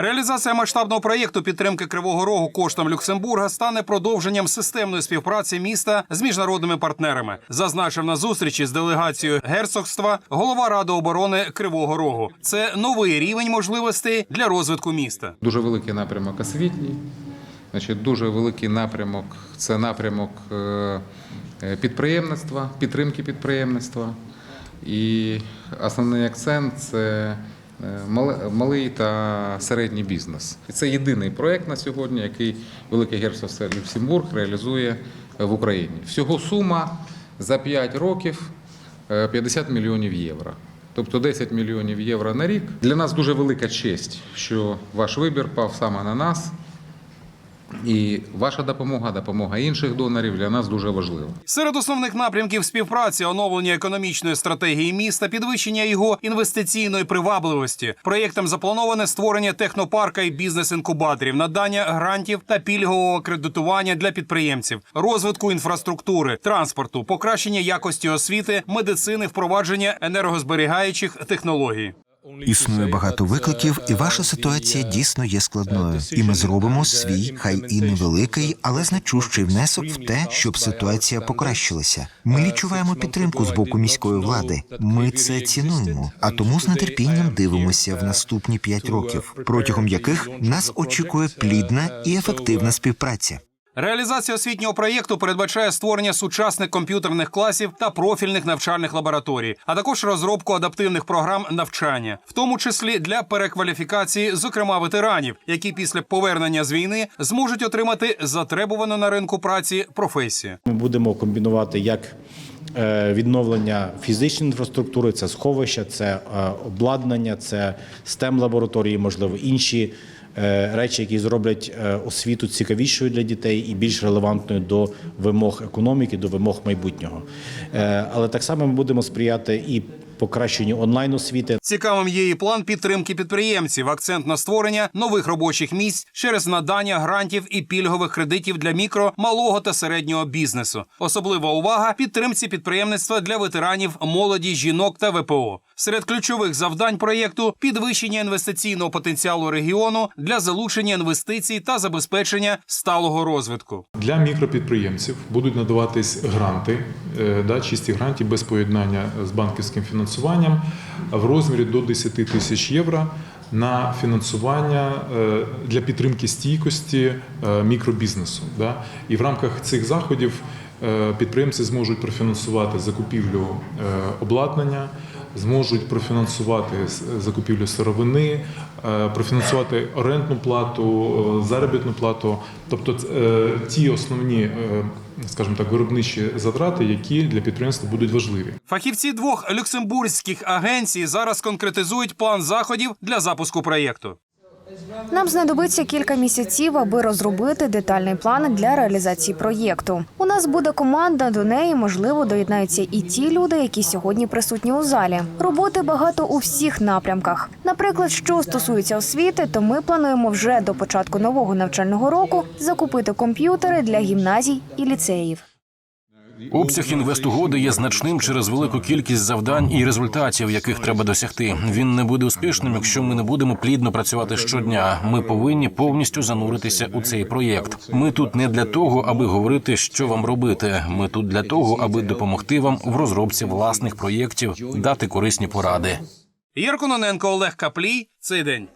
Реалізація масштабного проєкту підтримки Кривого Рогу коштом Люксембурга стане продовженням системної співпраці міста з міжнародними партнерами, зазначив на зустрічі з делегацією герцогства голова ради оборони Кривого Рогу. Це новий рівень можливостей для розвитку міста. Дуже великий напрямок освітній, значить, дуже великий напрямок це напрямок е, підприємництва, підтримки підприємництва. І основний акцент це малий та середній бізнес. І це єдиний проект на сьогодні, який Велике Герцогство Люксембург реалізує в Україні. Всього сума за 5 років е, 50 мільйонів євро. Тобто 10 мільйонів євро на рік. Для нас дуже велика честь, що ваш вибір пав саме на нас. І ваша допомога, допомога інших донорів для нас дуже важлива. Серед основних напрямків співпраці оновлення економічної стратегії міста, підвищення його інвестиційної привабливості. Проєктом заплановане створення технопарка і бізнес-інкубаторів, надання грантів та пільгового кредитування для підприємців, розвитку інфраструктури, транспорту, покращення якості освіти, медицини, впровадження енергозберігаючих технологій. Існує багато викликів, і ваша ситуація дійсно є складною. І ми зробимо свій, хай і невеликий, але значущий внесок в те, щоб ситуація покращилася. Ми відчуваємо підтримку з боку міської влади. Ми це цінуємо. А тому з нетерпінням дивимося в наступні п'ять років, протягом яких нас очікує плідна і ефективна співпраця. Реалізація освітнього проєкту передбачає створення сучасних комп'ютерних класів та профільних навчальних лабораторій, а також розробку адаптивних програм навчання, в тому числі для перекваліфікації, зокрема ветеранів, які після повернення з війни зможуть отримати затребувану на ринку праці професію. Ми будемо комбінувати як відновлення фізичної інфраструктури, це сховища, це е, обладнання, це stem лабораторії, можливо, інші е, речі, які зроблять е, освіту цікавішою для дітей і більш релевантною до вимог економіки, до вимог майбутнього. Е, Але так само ми будемо сприяти і покращенню онлайн освіти. Цікавим є і план підтримки підприємців, акцент на створення нових робочих місць через надання грантів і пільгових кредитів для мікро, малого та середнього бізнесу. Особлива увага підтримці підприємництва для ветеранів, молоді, жінок та ВПО. Серед ключових завдань проєкту підвищення інвестиційного потенціалу регіону для залучення інвестицій та забезпечення сталого розвитку. Для мікропідприємців будуть надаватись гранти, да, чисті гранті без поєднання з банківським фінансуванням в розмірі до 10 тисяч євро на фінансування е, для підтримки стійкості е, мікробізнесу. Да. І в рамках цих заходів е, підприємці зможуть профінансувати закупівлю е, обладнання. Зможуть профінансувати закупівлю сировини, е, профінансувати орендну плату, е, заробітну плату, тобто е, ті основні, скажімо так, виробничі затрати, які для підприємства будуть важливі. Фахівці двох люксембурзьких агенцій зараз конкретизують план заходів для запуску проєкту. Нам знадобиться кілька місяців, аби розробити детальний план для реалізації проєкту. У нас буде команда. До неї можливо доєднаються і ті люди, які сьогодні присутні у залі. Роботи багато у всіх напрямках. Наприклад, що стосується освіти, то ми плануємо вже до початку нового навчального року закупити комп'ютери для гімназій і ліцеїв. Обсяг інвестугоди є значним через велику кількість завдань і результатів, яких треба досягти. Він не буде успішним, якщо ми не будемо плідно працювати щодня. Ми повинні повністю зануритися у цей проєкт. Ми тут не для того, аби говорити, що вам робити. Ми тут для того, аби допомогти вам в розробці власних проєктів, дати корисні поради. Єркононенко Олег Каплій. Цей день.